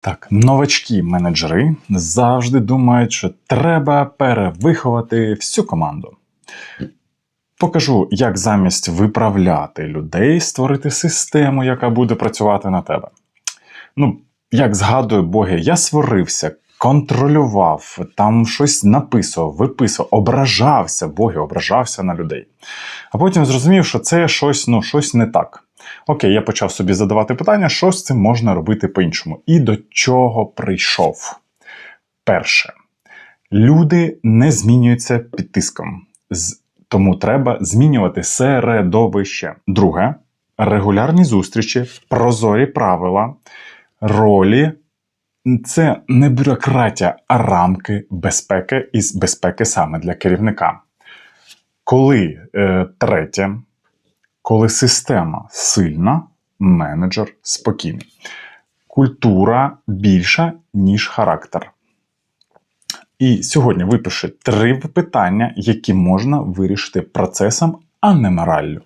Так, новачки менеджери завжди думають, що треба перевиховати всю команду. Покажу, як замість виправляти людей створити систему, яка буде працювати на тебе. Ну, як згадую боги, я сварився, контролював, там щось написував, виписував, ображався, боги, ображався на людей. А потім зрозумів, що це щось, ну, щось не так. Окей, я почав собі задавати питання, що з цим можна робити по-іншому. І до чого прийшов. Перше, люди не змінюються під тиском, тому треба змінювати середовище. Друге, регулярні зустрічі, прозорі правила, ролі. Це не бюрократія, а рамки безпеки і безпеки саме для керівника. Коли е, третє, коли система сильна, менеджер спокійний. Культура більша, ніж характер. І сьогодні випиши три питання, які можна вирішити процесом, а не мораллю.